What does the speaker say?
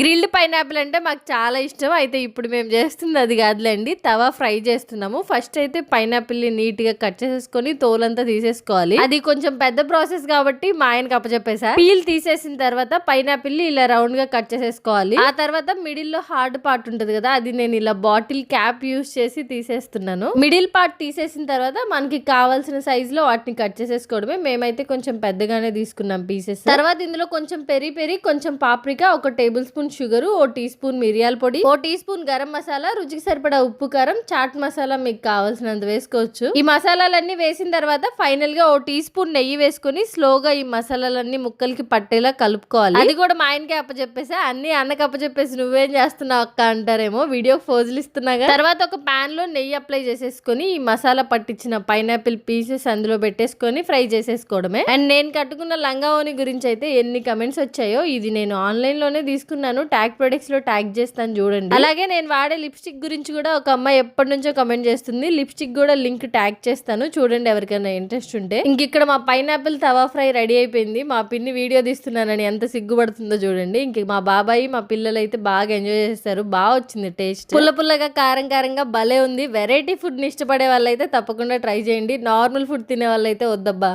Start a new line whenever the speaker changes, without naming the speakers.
Grilled pineapple అంటే మాకు చాలా ఇష్టం. అయితే ఇప్పుడు మేము చేస్తుంది అది కాదులేండి. తవా ఫ్రై చేస్తున్నాము. ఫస్ట్ అయితే పైనాపిల్ని నీట్గా నీట్గా కట్ చేసేసుకొని తోలంతా తీసేసుకోవాలి. అది కొంచెం పెద్ద ప్రాసెస్ కాబట్టి మా ఆయనకి అప్పచెప్పేసా. పీల్ తీసేసిన తర్వాత పైనాపిల్ని ఇలా రౌండ్గా కట్ చేసేసుకోవాలి. ఆ తర్వాత మిడిల్లో హార్డ్ పార్ట్ ఉంటుంది కదా అది నేను ఇలా బాటిల్ క్యాప్ యూస్ చేసి తీసేస్తున్నాను. మిడిల్ పార్ట్ తీసేసిన తర్వాత మనకి కావాల్సిన సైజ్లో వాటిని కట్ చేసేసుకోవడమే. మేమైతే కొంచెం పెద్దగానే తీసుకున్నాం పీసెస్. తర్వాత ఇందులో కొంచెం పెరి పెరి కొంచెం పాప్రికా ఒక టేబుల్ స్పూన్ షుగర్ ఓ టీ స్పూన్ మిరియాల పొడి ఓ టీ స్పూన్ గరం మసాలా రుచికి సరిపడా ఉప్పు కారం చాట్ మసాలా మీకు కావాల్సినంత వేసుకోవచ్చు. ఈ మసాలాలన్నీ వేసిన తర్వాత ఫైనల్గా ఓ టీ స్పూన్ నెయ్యి వేసుకొని స్లోగా ఈ మసాలాలన్నీ ముక్కలకి పట్టేలా కలుపుకోవాలి. అది కూడా మా ఆయనకి అప్పచెప్పేసా. అన్ని అన్నకి అప్పచెప్పేసి నువ్వేం చేస్తున్నావు అక్క అంటారేమో. వీడియో ఫోజులు ఇస్తున్నాగా తర్వాత ఒక పాన్లో నెయ్యి అప్లై చేసేసుకొని ఈ మసాలా పట్టించిన పైనాపిల్ పీసెస్ అందులో పెట్టేసుకొని ఫ్రై చేసేసుకోవడమే. అండ్ నేను కట్టుకున్న లంగావోని గురించి అయితే ఎన్ని కమెంట్స్ వచ్చాయో ఇది నేను ఆన్లైన్లోనే తీసుకున్నాను. ట్యాగ్ ప్రొడక్ట్స్లో ట్యాగ్ చేస్తాను చూడండి. అలాగే నేను వాడే లిప్స్టిక్ గురించి కూడా ఒక అమ్మాయి ఎప్పటి నుంచో కమెంట్ చేస్తుంది. లిప్స్టిక్ కూడా లింక్ ట్యాగ్ చేస్తాను చూడండి ఎవరికైనా ఇంట్రెస్ట్ ఉంటే. ఇంక ఇక్కడ మా పైనాపిల్ తవా ఫ్రై రెడీ అయిపోయింది. మా పిన్ని వీడియో తీస్తున్నానని ఎంత సిగ్గుపడుతుందో చూడండి. ఇంక మా బాబాయి మా పిల్లలు అయితే బాగా ఎంజాయ్ చేస్తారు. బాగా వచ్చింది టేస్ట్ పుల్ల పుల్లగా కారం కారంగా భలే ఉంది. వెరైటీ ఫుడ్ని ఇష్టపడే వాళ్ళైతే తప్పకుండా ట్రై చేయండి. నార్మల్ ఫుడ్ తినే వాళ్ళైతే వద్దబ్బా.